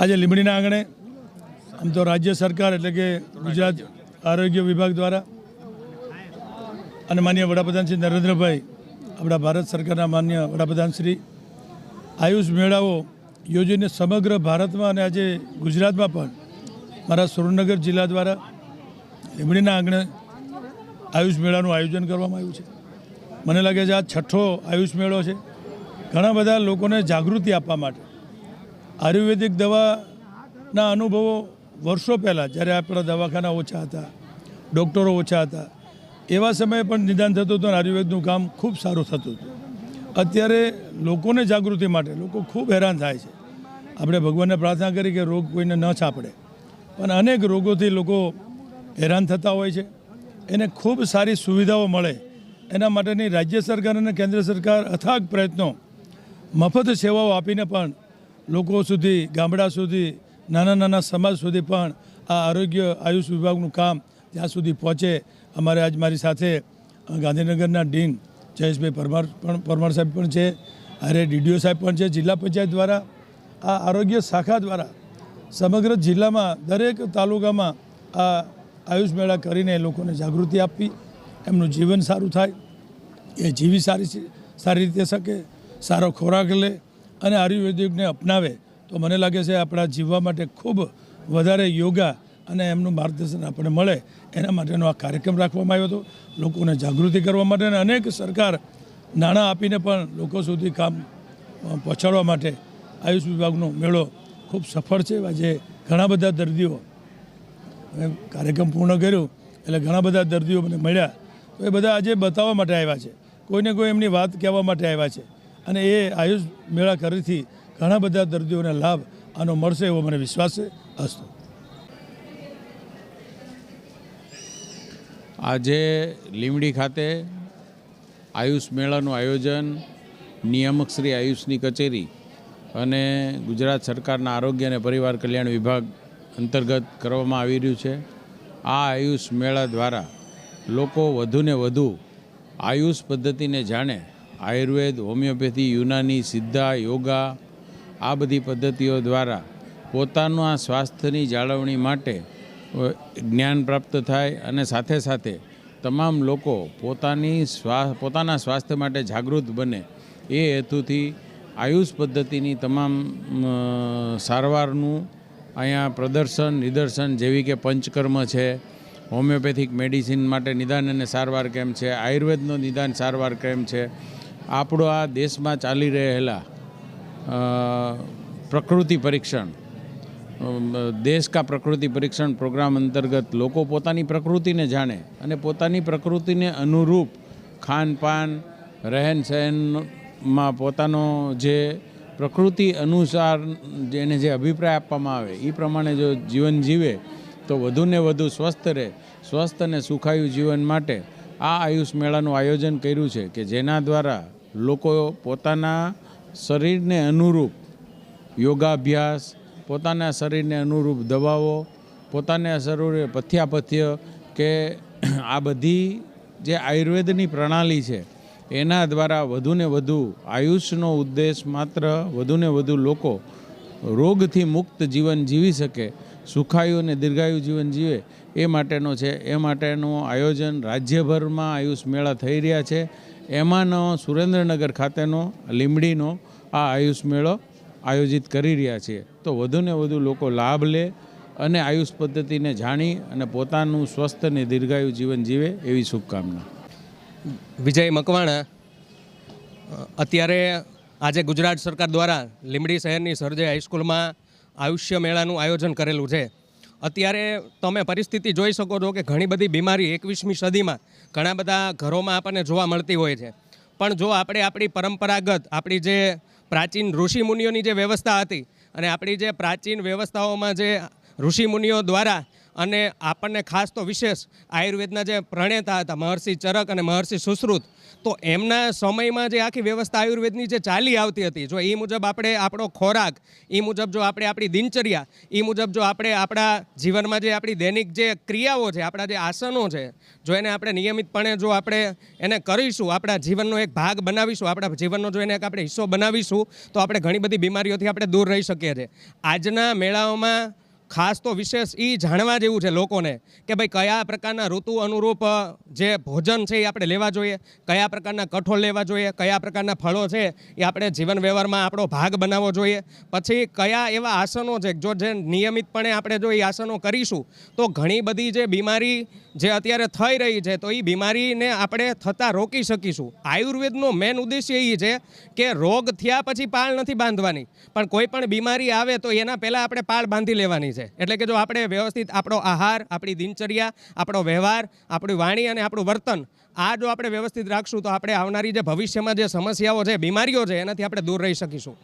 આજે લીંબડીના આંગણે આમ તો રાજ્ય સરકાર એટલે કે ગુજરાત આરોગ્ય વિભાગ દ્વારા અને માન્ય વડાપ્રધાન શ્રી નરેન્દ્રભાઈ, આપણા ભારત સરકારના માન્ય વડાપ્રધાન શ્રી, આયુષ મેળાઓ યોજીને સમગ્ર ભારતમાં અને આજે ગુજરાતમાં પણ મારા સુરેન્દ્રનગર જિલ્લા દ્વારા લીંબડીના આંગણે આયુષ મેળાનું આયોજન કરવામાં આવ્યું છે. મને લાગે છે આ છઠ્ઠો આયુષ મેળો છે. ઘણા બધા લોકોને જાગૃતિ આપવા માટે આયુર્વેદિક દવાના અનુભવો વર્ષો પહેલાં જ્યારે આપણા દવાખાના ઓછા હતા, ડૉક્ટરો ઓછા હતા, એવા સમયે પણ નિદાન થતું હતું અને આયુર્વેદનું કામ ખૂબ સારું થતું હતું. અત્યારે લોકોને જાગૃતિ માટે લોકો ખૂબ હેરાન થાય છે. આપણે ભગવાનને પ્રાર્થના કરી કે રોગ કોઈને ન છાપડે. પણ અનેક રોગોથી લોકો હેરાન થતા હોય છે. એને ખૂબ સારી સુવિધાઓ મળે. એના માટેની રાજ્ય સરકાર અને કેન્દ્ર સરકાર અથાગ પ્રયત્નો, મફત સેવાઓ આપીને પણ લોકો સુધી, ગામડા સુધી, નાના નાના સમાજ સુધી પણ આ આરોગ્ય આયુષ વિભાગનું કામ ત્યાં સુધી પહોંચે, અમારે આજ મારી સાથે ગાંધીનગરના ડીન જયેશભાઈ પરમાર પણ, પરમાર સાહેબ પણ છે અરે ડીડીઓ સાહેબ પણ છે, જિલ્લા પંચાયત દ્વારા, આ આરોગ્ય શાખા દ્વારા સમગ્ર જિલ્લામાં દરેક તાલુકામાં આ આયુષ મેળા કરીને લોકોને જાગૃતિ આપવી, એમનું જીવન સારું થાય, એ જીવી સારી સારી રીતે શકે, સારો ખોરાક લે અને આયુર્વેદિકને અપનાવે, તો મને લાગે છે આપણા જીવવા માટે ખૂબ વધારે યોગા અને એમનું માર્ગદર્શન આપણને મળે. એના માટેનો આ કાર્યક્રમ રાખવામાં આવ્યો હતો. લોકોને જાગૃતિ કરવા માટે અને અનેક સરકાર નાણાં આપીને પણ લોકો સુધી કામ પહોંચાડવા માટે આયુષ વિભાગનો મેળો ખૂબ સફળ છે. આજે ઘણા બધા દર્દીઓ કાર્યક્રમ પૂર્ણ કર્યું એટલે ઘણા બધા દર્દીઓ મને મળ્યા. તો એ બધા આજે બતાવવા માટે આવ્યા છે. કોઈને કોઈ એમની વાત કહેવા માટે આવ્યા છે. અને એ આયુષ મેળા કરીથી ઘણા બધા દર્દીઓને લાભ આનો મળશે એવો મને વિશ્વાસ છે. અસ્તુ. આજે લીમડી ખાતે આયુષ મેળાનું આયોજન નિયામક શ્રી આયુષની કચેરી અને ગુજરાત સરકારના આરોગ્ય અને પરિવાર કલ્યાણ વિભાગ અંતર્ગત કરવામાં આવી રહ્યું છે. આ આયુષ મેળા દ્વારા લોકો વધુને વધુ આયુષ પદ્ધતિને જાણે આયુર્વેદ, હોમિયોપેથી, યુનાની, સિદ્ધા, યોગા, આ બધી પદ્ધતિઓ દ્વારા પોતાના સ્વાસ્થ્યની જાળવણી માટે જ્ઞાન પ્રાપ્ત થાય અને સાથે સાથે તમામ લોકો પોતાની સ્વા, પોતાના સ્વાસ્થ્ય માટે જાગૃત બને. એ હેતુથી આયુષ પદ્ધતિની તમામ સારવારનું અહીંયા પ્રદર્શન, નિદર્શન જેવી કે પંચકર્મ છે, હોમિયોપેથિક મેડિસિન માટે નિદાન અને સારવાર કેમ છે, આયુર્વેદનો નિદાન સારવાર કેમ છે આપણો આ દેશમાં ચાલી રહેલા પ્રકૃતિ પરીક્ષણ દેશ કા પ્રકૃતિ પરીક્ષણ પ્રોગ્રામ અંતર્ગત લોકો પોતાની પ્રકૃતિને જાણે અને પોતાની પ્રકૃતિને અનુરૂપ ખાનપાન રહેન સહેનમાં પોતાનો જે પ્રકૃતિ અનુસાર જેને જે અભિપ્રાય આપવામાં આવે એ પ્રમાણે જો જીવન જીવે, તો વધુને વધુ સ્વસ્થ રહે, સ્વસ્થ અને સુખાયુ જીવન માટે આ આયુષ મેળાનું આયોજન કર્યું છે કે જેના દ્વારા લોકો પોતાના શરીરને અનુરૂપ યોગાભ્યાસ, પોતાના શરીરને અનુરૂપ દવાઓ, પોતાના શરીરે પથ્યાપથ્ય કે આ બધી જે આયુર્વેદની પ્રણાલી છે, એના દ્વારા વધુને વધુ આયુષનો ઉદ્દેશ માત્ર વધુને વધુ લોકો રોગથી મુક્ત જીવન જીવી શકે, સુખાયુ અને દીર્ઘાયુ જીવન જીવે, એ માટેનો છે. એ માટેનું આયોજન રાજ્યભરમાં આયુષ મેળા થઈ રહ્યા છે. એમાંનો સુરેન્દ્રનગર ખાતેનો લીમડીનો આ આયુષ મેળો આયોજિત કરી રહ્યા છીએ તો વધુને વધુ લોકો લાભ લે અને આયુષ પદ્ધતિને જાણી અને પોતાનું સ્વસ્થ અને દીર્ઘાયુ જીવન જીવે એવી શુભકામના. વિજય મકવાણા, અત્યારે આજે ગુજરાત સરકાર દ્વારા લીમડી શહેરની સરજે હાઈસ્કૂલમાં આયુષ્ય મેળાનું આયોજન કરેલું છે. અત્યારે તમે પરિસ્થિતિ જોઈ શકો છો કે ઘણી બધી બીમારી એકવીસમી સદીમાં ઘણા બધા ઘરોમાં આપણને જોવા મળતી હોય છે. પણ જો આપણે આપણી પરંપરાગત, આપણી જે પ્રાચીન ઋષિમુનિઓની જે વ્યવસ્થા હતી અને આપણી જે પ્રાચીન વ્યવસ્થાઓમાં જે ઋષિમુનિઓ દ્વારા અને આપણને ખાસ તો વિશેષ આયુર્વેદના જે પ્રણેતા હતા, મહર્ષિ ચરક અને મહર્ષિ સુશ્રુત, તો એમના સમયમાં જે આખી વ્યવસ્થા આયુર્વેદની જે ચાલી આવતી હતી, જો એ મુજબ આપણે આપણો ખોરાક એ મુજબ જો આપણે આપણી દિનચર્યા એ મુજબ જો આપણે આપણા જીવનમાં જે આપણી દૈનિક જે ક્રિયાઓ છે, આપણા જે આસનો છે, જો એને આપણે નિયમિતપણે જો આપણે એને કરીશું, આપણા જીવનનો એક ભાગ બનાવીશું, આપણા જીવનનો જો એને એક આપણે હિસ્સો બનાવીશું, તો આપણે ઘણી બધી બીમારીઓથી આપણે દૂર રહી શકીએ છીએ. આજના મેળાઓમાં ખાસ તો વિશેષ એ જાણવા જેવું છે લોકોને કે ભાઈ કયા પ્રકારના ઋતુ અનુરૂપ જે ભોજન છે એ આપણે લેવા જોઈએ, કયા પ્રકારના કઠોળ લેવા જોઈએ, કયા પ્રકારના ફળો છે એ આપણે જીવન વ્યવહારમાં આપણો ભાગ બનાવવો જોઈએ. પછી કયા એવા આસનો છે, જો જે નિયમિતપણે આપણે જો એ આસનો કરીશું, તો ઘણી બધી જે બીમારી જે અત્યારે થઈ રહી છે, તો એ બીમારીને આપણે થતાં રોકી શકીશું. આયુર્વેદનો મેન ઉદ્દેશ્ય એ છે કે રોગ થયા પછી પાળ નથી બાંધવાની. પણ કોઈ પણ બીમારી આવે તો એના પહેલાં આપણે પાળ બાંધી લેવાની છે. એટલે કે જો આપણે વ્યવસ્થિત આપણો આહાર, આપણી દિનચર્યા, આપણો વ્યવહાર, આપણી વાણી અને આપણું વર્તન, આ જો આપણે વ્યવસ્થિત રાખશું તો આપણે આવનારી જે ભવિષ્યમાં જે સમસ્યાઓ છે, બીમારીઓ છે, એનાથી આપણે દૂર રહી શકીશું.